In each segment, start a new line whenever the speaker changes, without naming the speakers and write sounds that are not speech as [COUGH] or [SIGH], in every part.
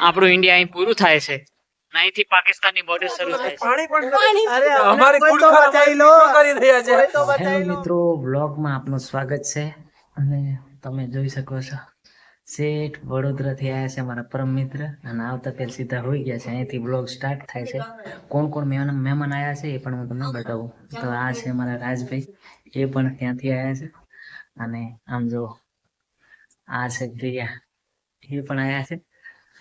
આપણું ઇન્ડિયા અહીં પૂરું થાય છે. અને અહીંથી પાકિસ્તાનની બોર્ડર શરૂ થાય છે.
અમારી કરી રહ્યા છે.
હેલો મિત્રો વ્લોગમાં આપનું સ્વાગત છે. અને તમે જોઈ શકો છો શેઠ વડોદરાથી આવ્યા છે મારા પરમ મિત્ર. અને આવતા પહેલા સીધા હોઈ ગયા છે. અહીંથી બ્લોગ સ્ટાર્ટ થાય છે. કોણ કોણ મહેમાન મહેમાન આવ્યા છે એ પણ હું તમને બતાવું. તો આ છે મારા રાજભાઈ. એ પણ ત્યાંથી આવ્યા છે. અને આમ જો આ છે પ્રિયા. એ પણ આવ્યા છે.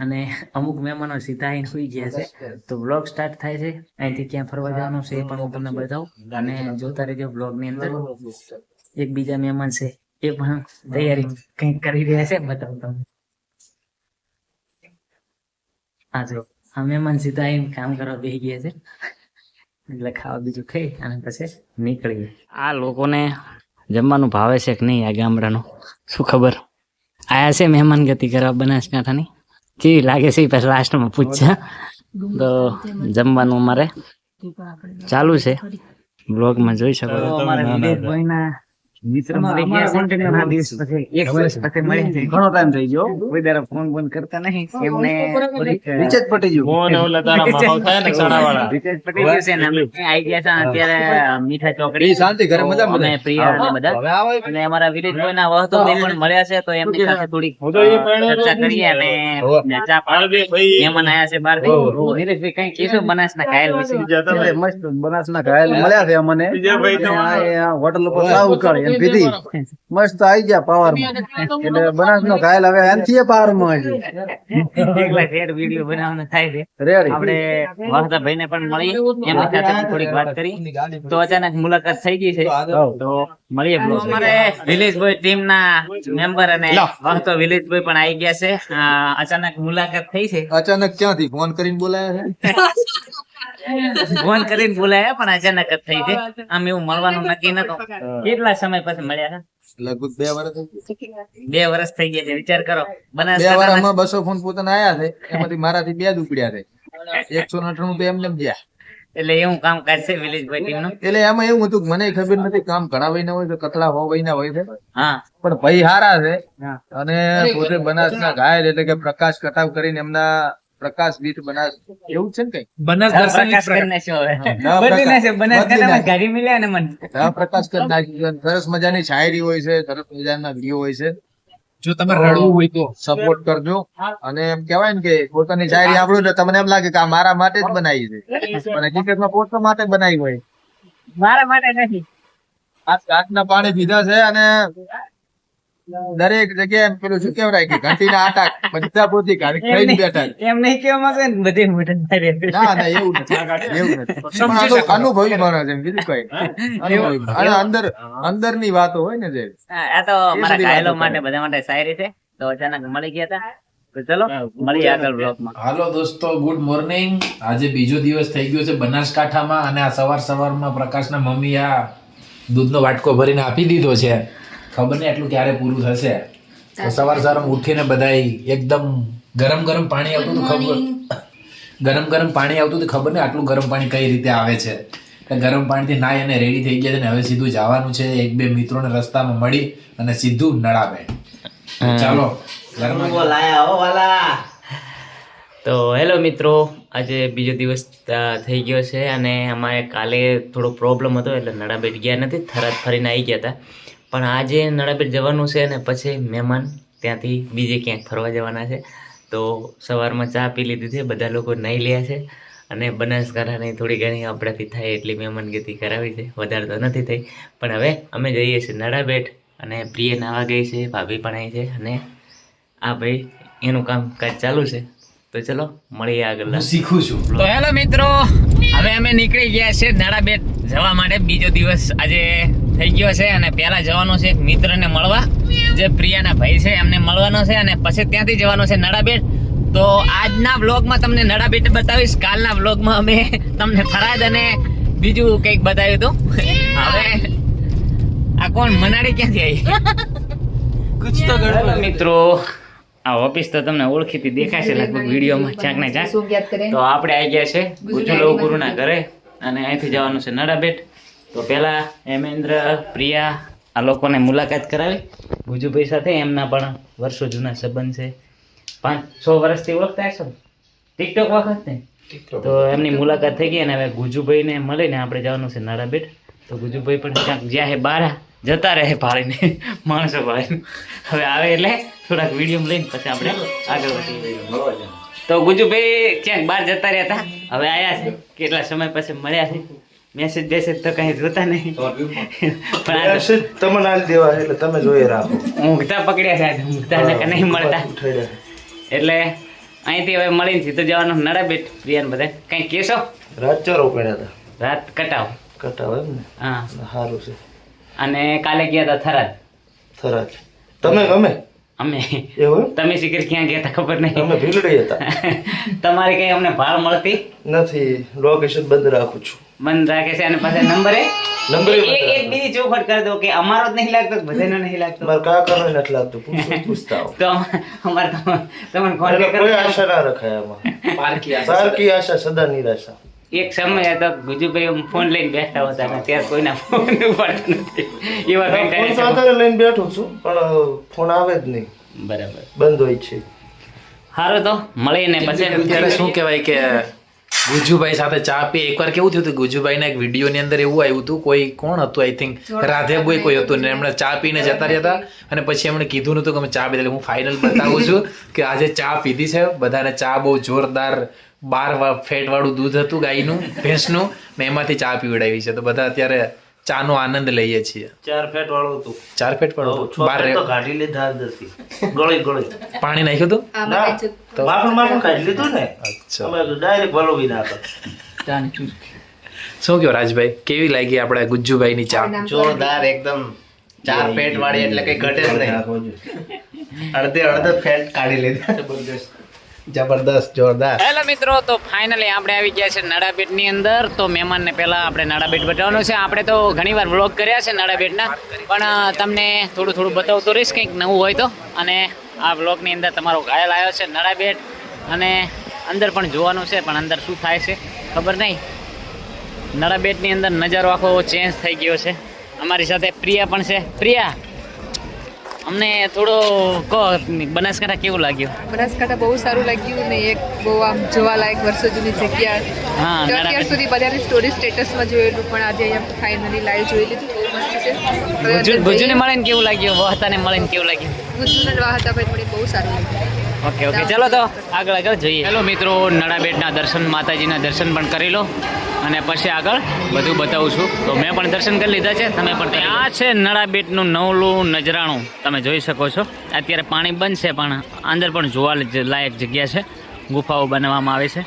અને અમુક મહેમાનો સીધા આવીને સુઈ ગયા છે. તો બ્લોગ સ્ટાર્ટ થાય છે. અહીંથી ક્યાં ફરવા જવાનું છે એ પણ હું તમને બતાવું. અને જોતા રહેજો બ્લોગની અંદર. એક બીજા મહેમાન છે એ પણ તૈયારી કંઈક કરી રહ્યા છે બતાવું તમને. હા જો. આ મહેમાન સીધા આવીને કામ કરવા બેસી ગયા છે. એટલે ખાવા બીજું ખાઈ અને પછી નીકળી આ લોકોને જમવાનું ભાવે છે કે નહીં આ ગામડાનું? શું ખબર? આયા છે મહેમાન ગતિ કરવા બનાસકાંઠાની? કેવી લાગે છે પછી લાસ્ટમાં પૂછશે તો જમવાનું અમારે ચાલુ છે. બ્લોગમાં જોઈ શકો છો. મિત્ર મળી ગયા છે. દિવસ પછી એક વર્ષ પછી મળ્યા છે
ઘણો ટાઈમ થઈ ગયો.
કોઈ દર ફોન બોન કરતા નહીં. એમને
રિચાર્જ પટી ગયું
રિચાર્જ પતી ગયું છે ને અમે આઈ ગયા છે અત્યારે મીઠા ચોકડી.
શાંતિ ઘરે મજા
અમે પ્રિયા અને બધા.
હવે આવો
અને અમારા વિલેજભાઈના વહતો પણ મળ્યા છે તો એમની સાથે થોડી ચર્ચા કરીએ અને ચા મહેમાન આયા છે બહાર નીરજભાઈ કઈ બનાસ બનાસના ઘાયલ વિશે?
મસ્ત બનાસના ઘાયલ મળ્યા છે અમને. હોટલ ઉપર ઉકાળી. પીધી મસ્ત આવી ગયા પાવર એટલે બનાસ નો ઘાયલ હવે એનથી
પાવરમાં શેર વીડિયો બનાવવાનો થાય છે.
રેડી.
આપણે વાહતા ભાઈને પણ મળી એમની સાથે થોડીક વાત કરી. તો અચાનક મુલાકાત થઈ ગઈ છે. તો મળીએ અમારે વિલેજભાઈ ટીમ ના મેમ્બર અને વાહતો વિલેજભાઈ પણ આવી ગયા છે. અચાનક મુલાકાત થઈ છે.
અચાનક ક્યાંથી? ફોન કરીને બોલાયા છે? [LAUGHS]
ફોન કરીને બોલાયા પણ અચાનક જ થઈ ગઈ. આમ એવું મળવાનું નક્કી નતો કેટલા સમય પછી મળ્યા
લગભગ બે વર્ષ થઈ ગયા.
છે બે વર્ષ થઈ ગયા છે. વિચાર કરો.
બે
બનાસકાંઠાના
વારમાં બસો ફોન પોતાના આયા છે. એમાંથી મારાથી બે જ ઉપડ્યા છે. એકસો અઠાણું તો એમને એમ ગયા.
એટલે એવું કામકાજ છે વિલેજભાઈ ટીમનું
એટલે એમાં એવું હતું મને ખબર નથી કામ ઘણા વહીના હોય છે કતલા હો વહીના હોય છે.
હા.
પણ ભાઈ હારા છે. અને પોતે બનાસના ઘાયલ એટલે કે પ્રકાશ કટાવ કરીને એમના પ્રકાશ બીટ બનાસ એવું છે ને કઈ?
પ્રકાશ કરી નાખ્યો હવે? બદલી નાખ્યો
બદલી
બનાસકાંઠામાં
નાખ્યો.
મળ્યા ને મને.
પ્રકાશ કરી નાખ્યું સરસ મજાની શાયરી હોય છે સરસ મજાના વીડિયો હોય છે.
જો તમે રડવું હોય તો.
સપોર્ટ કરજો. અને એમ કહેવાય ને કે પોતાની શાયરી આપણું એટલે તમને એમ લાગે કે આ મારા માટે જ બનાવી છે. પણ હકીકતમાં પોતા માટે જ બનાવી હોય.
મારા માટે નથી.
આ કાચના પાણી પીધા છે અને દરેક જગ્યાએ પેલું શું કેવડાય કે ઘંટીના આટા બધા પોતી ખાઈ બેઠા
એમ નહીં કેવા માંગે ને બધે મોટા
ના ના એવું નથી. એવું નથી. અનુભવી માણસ એમ બીજું કઈ. અને અંદરની વાતો હોય ને જે.
આ તો મારા ઘાયલો માટે બધા માટે શાયરી છે. તો અચાનક મળી ગયા હતા ચલો મળીએ આગળ બ્લોગમાં
હાલો દોસ્તો ગુડ મોર્નિંગ આજે બીજો દિવસ થઈ ગયો છે બનાસકાંઠામાં અને આ સવાર સવારમાં પ્રકાશના મમ્મી આ દૂધનો વાટકો ભરીને આપી દીધો છે. ખબર નહીં એટલું ક્યારે પૂરું થશે. તો સવાર સવારમાં ઉઠીને બધા એકદમ ગરમ ગરમ પાણી આવતું તો ખબર. ગરમ ગરમ પાણી આવતું હતું ખબર નહીં આટલું ગરમ પાણી કઈ રીતે આવે છે. ગરમ પાણીથી નાઈ અને રેડી થઈ ગયા છે ને હવે સીધું જવાનું છે. એક બે મિત્રોને રસ્તામાં મળી અને સીધું નળાબેન ચાલો ઘરમાં
તો હેલો મિત્રો આજે બીજો દિવસ થઈ ગયો છે અને અમારે કાલે થોડો પ્રોબ્લેમ હતો એટલે નડાબેટ ગયા નથી. થરાદ ફરીને આવી ગયા હતા. પણ આજે નળાબેટ જવાનું છે અને પછી મહેમાન ત્યાંથી બીજે ક્યાંક ફરવા જવાના છે. તો સવારમાં ચા પી લીધી છે બધા લોકો નહીં લ્યા છે. અને બનાસકાંઠાની થોડી ઘણી આપણાથી થાય એટલી મહેમાન કરાવી છે વધારે તો નથી થઈ. પણ હવે અમે જઈએ છીએ નળાબેટ અને પ્રિય નાવા ગઈ છે ભાભી પણ આવી છે અને આ ભાઈ એનું કામ કાંઈ ચાલુ છે. તો ચલો મળીએ આગળ
શીખું છું.
તો હેલો મિત્રો હવે અમે નીકળી ગયા છે નાડાબેટ જવા માટે. બીજો દિવસ આજે થઈ ગયો છે અને પહેલા જવાનું છે એક મિત્રને મળવા. જે પ્રિયાના ભાઈ છે એમને મળવાનો છે અને પછી ત્યાંથી જવાનું છે નડાબેટ તો આજના વ્લોગમાં તમને નડાબેટ બતાવીશ. કાલના વ્લોગમાં અમે તમને ફરાદ અને બીજું કંઈક બતાવ્યું હતું. હવે આ કોણ? મનાડી ક્યાંથી આવી? [LAUGHS] મિત્રો. આ ઓફિસ તો તમને ઓળખીતી દેખાશે લગભગ વિડીયોમાં ક્યાંક ને ક્યાંક. તો આપણે આવી ગયા છે ગુજુલો ગુરુના ઘરે અને અહીંથી જવાનું છે નડાબેટ તો પહેલા હેમેન્દ્ર પ્રિયા આ લોકોને મુલાકાત કરાવી. ગુજુભાઈ સાથે એમના પણ વર્ષો જૂના સંબંધ છે. પાંચ છ વર્ષથી ઓળખતા હશો? ને ટિકટોક વખત ને તો એમની મુલાકાત થઈ ગઈ અને હવે ગુજુભાઈને મળીને આપણે જવાનું છે નારાબેટ તો ગુજુભાઈ પણ ક્યાંક જ્યાં હે બાર જતા રહે ભાળીને માણસો ભાળીને. હવે આવે એટલે થોડાક વીડિયો લઈને પછી આપણે આગળ વધીએ. તો ગુજુભાઈ ક્યાંક બહાર જતા રહ્યા હતા? હવે આવ્યા છે. કેટલા સમય પછી મળ્યા છે? મેસેજ બેસેજ તો કઈ જોતા નહીં. પણ
તમને આલી દેવા એટલે તમે જોઈ રાખો.
ઊંઘતા પકડ્યા છે ઊંઘતા નકર નહીં મળતા. એટલે અહીંથી હવે મળીને સીધું જવાનું નડાબેટ પ્રિયાન બધા કઈ કેશો
રાતચારો પડ્યા હતા?
રાત કટાવ.
કટાવ એમ ને
હા.
સારું છે.
અને કાલે ગયા હતા થરાદ.
થરાદ. તમે ગમે?
અમે.
એવું
તમે શિખર ક્યાં ગયા હતા ખબર નહીં.
અમે ભીલડી હતા. [LAUGHS]
તમારે કઈ અમને ભાળ મળતી?
નથી. લોકેશન બંધ રાખું છું.
બંધ રાખે છે અને પાસે નંબરે
નંબર
એક એક બીજી ચોખટ કરી દો કે અમારો જ નહીં લાગતો કે બધાનો નહીં લાગતો?
મારે કાકાનો નથી લાગતો. પૂછતા આવો. [LAUGHS]
તો અમારે તમને કોન્ટેક્ટ કરો કોઈ
આશા ના રખાય અમાર
પારકી આશા.
પારકી આશા સદા નિરાશા.
એક સમય હતો ગુજુભાઈ ફોન લઈને બેઠા હતા અને ત્યારે કોઈના ફોન ઉપાડતા નથી. એવા
ફોન
કંઈ
તો અત્યારે લઈને બેઠો છું પણ ફોન આવે જ નહીં.
બરાબર.
બંધ હોય છે.
સારું તો મળીને પછી.
શું કહેવાય કે ગુજુભાઈ સાથે ચા પી એકવાર કેવું થયું હતું ગુજુભાઈના એક વીડિયો ની અંદર એવું આવ્યું હતું કોઈ કોણ હતું આઈ થિંક રાધેબોય કોઈ હતું ને એમણે ચા પીને જતા રહ્યા હતા. અને પછી એમણે કીધું નતું કે અમે ચા પીધી. હું ફાઇનલ બતાવું છું કે આજે ચા પીધી છે. બધાને ચા બહુ જોરદાર બાર ફેટ વાળું દૂધ હતું ગાયનું ભેંસનું ને એમાંથી ચા પીવડાવી છે. તો બધા અત્યારે ચાનો આનંદ લઈએ છીએ.
ચાર ફેટ વાળું હતું.
ચાર ફેટ પણ બાર
તો કાઢી નથી. ગળી ગળી.
પાણી નાખ્યું હતું?
તો માફણ માફણ કાઢી લીધું ને.
અચ્છા.
અમે ડાયરેક્ટ વલોવી નાખો.
શું કહો રાજભાઈ? કેવી લાગી આપણે ગુજ્જુભાઈની ચા?
જોરદાર એકદમ ચાર ફેટ વાળી એટલે કઈ ઘટે જ નહીં. અડધે અડધે ફેટ કાઢી લીધા. જબરદસ્ત, જોરદાર.
હેલો મિત્રો, તો ફાઇનલી આપણે આવી ગયા છે નાડાબેટની અંદર. તો મહેમાનને પહેલાં આપણે નાડાબેટ બતાવવાનું છે. આપણે તો ઘણીવાર વ્લોગ કર્યા છે નાડાબેટના પણ તમને થોડું થોડું બતાવતો રહીશ, કંઈક નવું હોય તો. અને આ વ્લોગની અંદર તમારો ઘાયલ આવ્યો છે નાડાબેટ અને અંદર પણ જોવાનું છે, પણ અંદર શું થાય છે, ખબર નહીં. નડાબેટની અંદર નજારો આખો ચેન્જ થઈ ગયો છે. અમારી સાથે પ્રિયા પણ છે. પ્રિયા! અમને થોડો કહો બનાસકાંઠા કેવું લાગ્યું?
બનાસકાંઠા બહુ સારું લાગ્યું ને એક બહુ આમ જોવાલાયક વર્ષો જૂની જગ્યા.
હા
અત્યાર સુધી બધાની સ્ટોરી સ્ટેટસમાં જોયેલું પણ આજે અહીંયા ફાઇનલી લાઈવ જોઈ લીધું.
ભુજુને
જઈએ.
મળીને કેવું લાગ્યું? વહતાને મળીને કેવું લાગ્યું?
ભુજના વાહતા ભાઈ મને બહુ સારું લાગ્યું
ઓકે ઓકે. ચલો તો આગળ આગળ જોઈએ. હેલો મિત્રો નળાબેટના દર્શન માતાજીના દર્શન પણ કરી લો. અને પછી આગળ બધું બતાવું છું. તો મેં પણ દર્શન કરી લીધા છે તમે પણ આ છે નળાબેટનું નવલું નજરાણું. તમે જોઈ શકો છો. અત્યારે પાણી બંધ છે પણ અંદર પણ જોવા લાયક જગ્યા છે. ગુફાઓ બનાવવામાં આવે છે.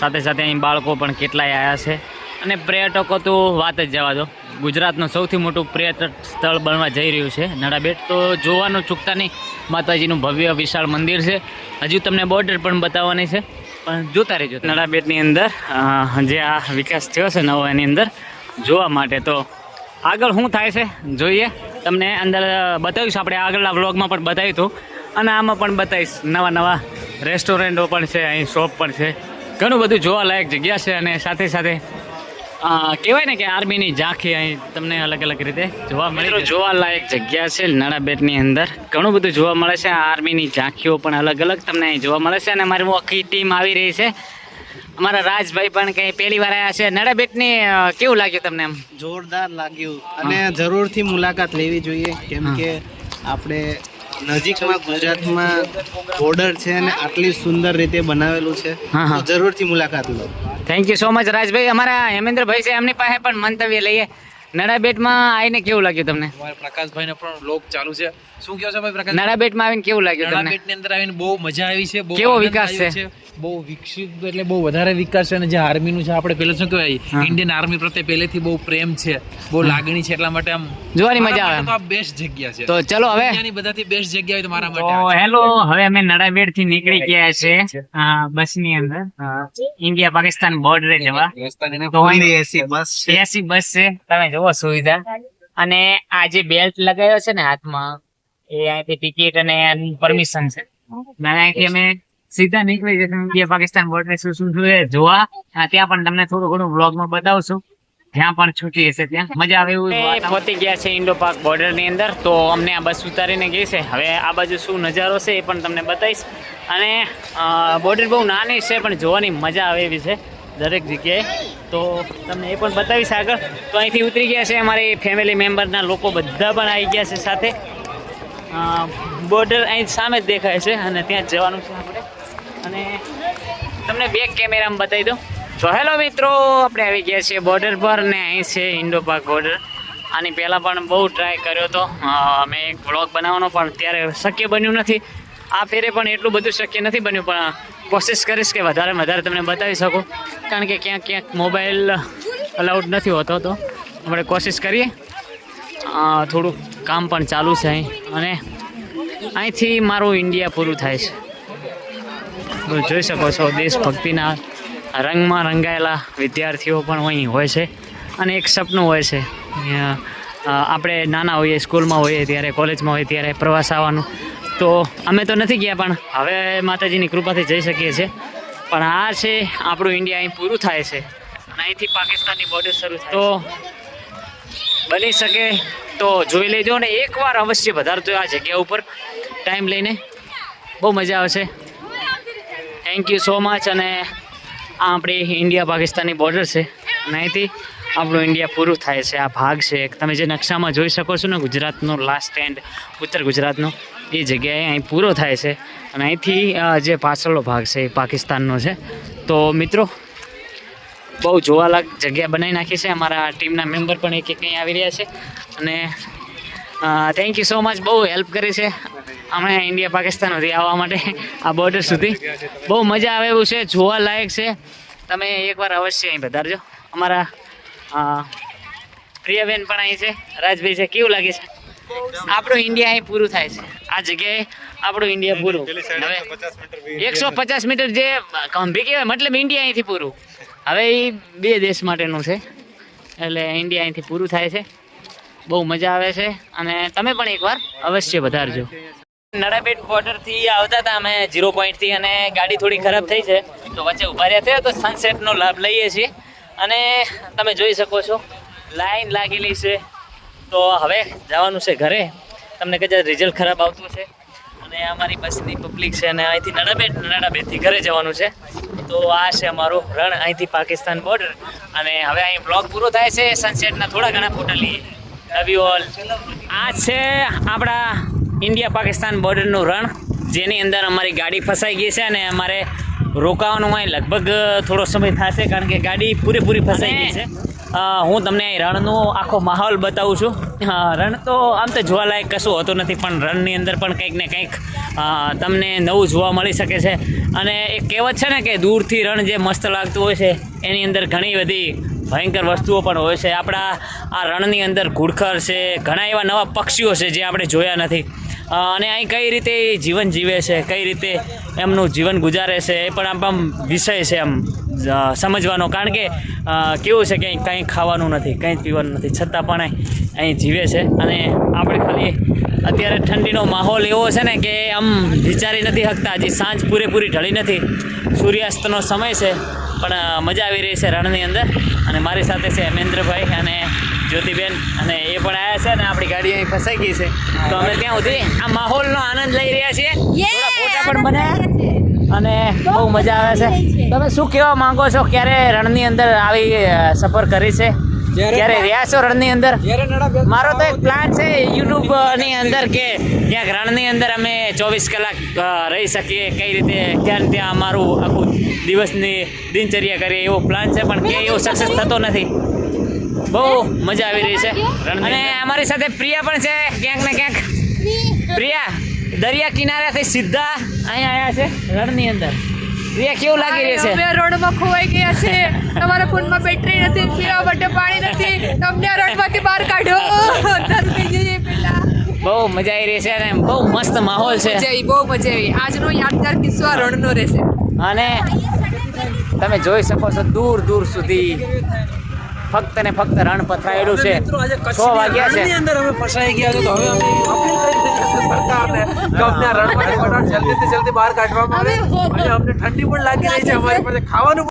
સાથે સાથે અહીં બાળકો પણ કેટલાય આવ્યા છે. અને પર્યટકો તો વાત જ જવા દો. ગુજરાતનું સૌથી મોટું પર્યટક સ્થળ બનવા જઈ રહ્યું છે. નડાબેટ તો જોવાનું ચૂકતા નહીં. માતાજીનું ભવ્ય વિશાળ મંદિર છે. હજુ તમને બોર્ડર પણ બતાવવાની છે. પણ જોતા રહેજો નડાબેટની અંદર જે આ વિકાસ થયો છે નવો એની અંદર, જોવા માટે તો આગળ શું થાય છે જોઈએ. તમને અંદર બતાવીશ, આપણે આગળના વ્લોગમાં પણ બતાવ્યું હતું અને આમાં પણ બતાવીશ, નવા નવા રેસ્ટોરન્ટો પણ છે, અહીં શોપ પણ છે. ઘણું બધું જોવાલાયક જગ્યા છે અને સાથે સાથે કહેવાય ને કે આર્મીની ઝાંખી અહીં તમને અલગ અલગ રીતે જોવા મળે જોવાલાયક જગ્યા છે નાણાબેટની અંદર. ઘણું બધું જોવા મળે છે. આર્મીની ઝાંખીઓ પણ અલગ અલગ તમને અહીં જોવા મળે છે અને અમારી આખી ટીમ આવી રહી છે. અમારા રાજભાઈ પણ કંઈ પહેલી વાર આવ્યા છે. નડાબેટની અ, કેવું લાગ્યું તમને એમ?
જોરદાર લાગ્યું. અને જરૂરથી મુલાકાત લેવી જોઈએ. કેમ કે આપણે નજીકમાં ગુજરાતમાં બોર્ડર છે અને આટલી સુંદર રીતે બનાવેલું છે.
હા, હા.
જરૂરથી મુલાકાત લો.
Thank you so much Rajbhai. અમારા હેમેન્દ્રભાઈ છે એમની પાસે પણ મંતવ્ય લઈએ. નડાબેટમાં આવીને કેવું લાગ્યું તમને?
પ્રકાશભાઈ પણ લોક ચાલુ છે. શું કહો છો ભાઈ પ્રકાશ?
નડાબેટમાં આવીને કેવું લાગ્યું તમને?
નડાબેટની અંદર આવીને બહુ મજા આવી છે
કેવો વિકાસ છે?
બહુ વિકસિત એટલે બહુ વધારે વિકાસ છે અને જે આર્મીનું છે આપણે પેલું શું કહેવાય? ઇન્ડિયન આર્મી પ્રત્યે પહેલેથી બહુ પ્રેમ છે બહુ લાગણી છે એટલા માટે આમ
જોવાની મજા આવે
તો આ બેસ્ટ જગ્યા છે.
તો ચલો હવે.
દુનિયાની બધાથી બેસ્ટ જગ્યા હોય તો મારા માટે
હેલો હવે અમે નડાબેડથી નીકળી ગયા છે. બસની અંદર. ઇન્ડિયા પાકિસ્તાન બોર્ડરે જવા. તો
એસી બસ છે.
એસી બસ છે. તમે જોવો સુવિધા. અને આ જે બેલ્ટ લગાવ્યો છે ને હાથમાં એ અહીંથી ટિકિટ અને પરમિશન છે. અને અહીંથી અમે સીધા નીકળી જશે ઇન્ડિયા પાકિસ્તાન બોર્ડર શું શું જોવા. ત્યાં પણ તમને થોડું ઘણું બ્લોગમાં બતાવશું. જ્યાં પણ છૂટી હશે ત્યાં. મજા આવે એવું પહોંચી ગયા છે ઇન્ડો પાર્ક બોર્ડરની અંદર. તો અમને આ બસ ઉતારીને ગઈ છે. હવે આ બાજુ શું નજારો છે એ પણ તમને બતાવીશ. અને બોર્ડર બહુ નાની છે પણ જોવાની મજા આવે એવી છે દરેક જગ્યાએ. તો તમને એ પણ બતાવીશ આગળ. તો અહીંથી ઉતરી ગયા છે અમારી ફેમિલી મેમ્બરના લોકો બધા પણ આવી ગયા છે સાથે. બોર્ડર અહીં સામે જ દેખાય છે અને ત્યાં જવાનું છે આપણે. અને તમને બેક કેમેરામાં બતાવી દઉં. તો હેલો મિત્રો, આપણે આવી ગયા છીએ બોર્ડર પર ને અહીં છે ઇન્ડો પાક બોર્ડર આની પહેલાં પણ બહુ ટ્રાય કર્યો હતો મેં એક વ્લોગ બનાવવાનો, પણ ત્યારે શક્ય બન્યું નથી. આ ફેરે પણ એટલું બધું શક્ય નથી બન્યું, પણ કોશિશ કરીશ કે વધારે વધારે તમને બતાવી શકું. કારણ કે ક્યાંક ક્યાંક મોબાઈલ અલાઉડ નથી હોતો તો. આપણે કોશિશ કરીએ. થોડું કામ પણ ચાલુ છે અહીં. અને અહીંથી મારું ઇન્ડિયા પૂરું થાય છે. તમે જોઈ શકો છો, દેશભક્તિના રંગમાં રંગાયેલા વિદ્યાર્થીઓ પણ અહીં હોય છે અને એક સપનું હોય છે. આપણે નાના હોઈએ, સ્કૂલમાં હોઈએ ત્યારે, કોલેજમાં હોઈએ ત્યારે પ્રવાસ આવવાનું. તો અમે તો નથી ગયા પણ હવે માતાજીની કૃપાથી જઈ શકીએ છીએ. પણ આ છે આપણું ઇન્ડિયા અહીં પૂરું થાય છે. અને અહીંથી પાકિસ્તાનની બોર્ડર શરૂ તો બની શકે તો જોઈ લેજો અને એકવાર અવશ્ય વધારજો આ જગ્યા ઉપર. ટાઈમ લઈને બહુ મજા આવશે. થેન્ક યુ સો મચ અને આ આપણી ઇન્ડિયા પાકિસ્તાનની બોર્ડર છે. અને અહીંથી આપણું ઇન્ડિયા પૂરું થાય છે. આ ભાગ છે તમે જે નકશામાં જોઈ શકો છો ને, ગુજરાતનો લાસ્ટ એન્ડ ઉત્તર ગુજરાતનો, એ જગ્યાએ અહીં પૂરો થાય છે. અને અહીંથી જે પાછળનો ભાગ છે એ પાકિસ્તાનનો છે. તો મિત્રો, બહુ જોવાલાયક જગ્યા બનાવી નાખી છે. અમારા ટીમના મેમ્બર પણ એક એક અહીં આવી રહ્યા છે. અને થેન્ક યુ સો મચ બહુ હેલ્પ કરી છે અમે ઇન્ડિયા પાકિસ્તાન સુધી આવવા માટે આ બોર્ડર સુધી. બહુ મજા આવે એવું છે જોવા લાયક છે. તમે એકવાર અવશ્ય અહીં વધારજો અમારા પ્રિયબેન પણ અહીં છે. રાજભાઈ છે કેવું લાગે છે? આપણું ઇન્ડિયા અહીં પૂરું થાય છે. આ જગ્યાએ આપણું ઇન્ડિયા પૂરું. હવે એકસો પચાસ મીટર જે કંભી કહેવાય મતલબ ઇન્ડિયા અહીંથી પૂરું. હવે એ બે દેશ માટેનું છે. એટલે ઇન્ડિયા અહીંથી પૂરું થાય છે. બહુ મજા આવે છે અને તમે પણ એકવાર અવશ્ય વધારજો નડાબેટ બોર્ડરથી આવતા હતા, અમે ઝીરો પોઈન્ટથી અને ગાડી થોડી ખરાબ થઈ છે, તો વચ્ચે ઊભા રહ્યા થયા તો સનસેટનો લાભ લઈએ છીએ. અને તમે જોઈ શકો છો, લાઈન લાગેલી છે. તો હવે જવાનું છે ઘરે. તમને કદાચ રિઝલ્ટ ખરાબ આવતું છે અને અમારી બસની પબ્લિક છે અને અહીંથી નડાબેટ નડાબેટથી ઘરે જવાનું છે. તો આ છે અમારું રણ અહીંથી પાકિસ્તાન બોર્ડર અને હવે અહીં બ્લોગ પૂરો થાય છે. સનસેટના થોડા ઘણા ફોટા લઈએ. લવ યુ ઓલ આ છે આપણા ઇન્ડિયા પાકિસ્તાન બોર્ડરનું રણ, જેની અંદર અમારી ગાડી ફસાઈ ગઈ છે અને અમારે રોકાવાનું અહીં લગભગ થોડો સમય થશે કારણ કે ગાડી પૂરેપૂરી ફસાઈ ગઈ છે. હું તમને રણનો આખો માહોલ બતાવું છું. રણ તો આમ તો જોવાલાયક કશું હોતું નથી, પણ રણની અંદર પણ કંઈક ને કંઈક તમને નવું જોવા મળી શકે છે. અને એક કહેવત છે ને કે દૂરથી રણ જે મસ્ત લાગતું હોય છે, એની અંદર ઘણી બધી ભયંકર વસ્તુઓ પણ હોય છે. આપણા આ રણની અંદર ઘુડખર છે, ઘણા એવા નવા પક્ષીઓ છે જે આપણે જોયા નથી. અને અહીં કઈ રીતે જીવન જીવે છે, કઈ રીતે એમનું જીવન ગુજારે છે, એ પણ આમ આમ વિષય છે આમ સમજવાનો. કારણ કે કેવું છે કે અહીં કંઈ ખાવાનું નથી, કંઈ પીવાનું નથી. છતાં પણ અહીં જીવે છે. અને આપણે ખાલી અત્યારે ઠંડીનો માહોલ એવો છે ને કે આમ વિચારી નથી શકતા. હજી સાંજ પૂરેપૂરી ઢળી નથી. સૂર્યાસ્તનો સમય છે. પણ મજા આવી રહી છે રણની અંદર. અને મારી સાથે છે હેમેન્દ્રભાઈ અને જ્યોતિબેન. અને એ પણ આવ્યા છે અને આપણી ગાડી અહીં ફસાઈ ગઈ છે. તો અમે ત્યાં સુધી આ માહોલનો આનંદ લઈ રહ્યા છીએ. થોડા ફોટા પણ બનાવ્યા અને બહુ મજા આવે છે. તમે શું કહેવા માંગો છો? ક્યારે રણની અંદર આવી સફર કરી છે? ક્યારે રહ્યા છો રણની અંદર? મારો તો એક પ્લાન છે યુટ્યુબની અંદર કે ક્યાંક રણની અંદર અમે ચોવીસ કલાક રહી શકીએ. કઈ રીતે ત્યાં ત્યાં અમારું આખું દિવસની દિનચર્યા કરીએ એવો પ્લાન છે પણ કે એવો સક્સેસ થતો નથી. બહુ મજા આવી રહી છે. અને અમારી સાથે પ્રિયા પણ છે ક્યાંક ને ક્યાંક. પ્રિયા દરિયા કિનારેથી સીધા અહીંયા આવ્યા છે રણની અંદર. પ્રિયા કેવું લાગી રહ્યું છે?
અમે રોડમાં ખોવાઈ ગયા છે. તમારા ફોનમાં બેટરી નથી પીવા માટે પાણી નથી. તમને રોડમાંથી બહાર કાઢો તરફી જઈએ પેલા.
બહુ મજા આવી રહી છે અને બહુ મસ્ત માહોલ છે.
બહુ મજા આવી. આજનો યાદગાર કિસ્સો આ રણનો રહેશે.
અને તમે જોઈ શકો છો દૂર દૂર સુધી ફક્ત ને ફક્ત રણ પથરાયેલું છે. છ વાગ્યા છે.
અંદર અમે ફસાઈ ગયા તો હવે અમે સરકારને કે અમને આ રણમાંથી ફટાફટ જલ્દીથી જલ્દી બહાર કાઢવામાં આવે. અને અમને ઠંડી પણ લાગી રહી છે અમારી પાસે. ખાવાનું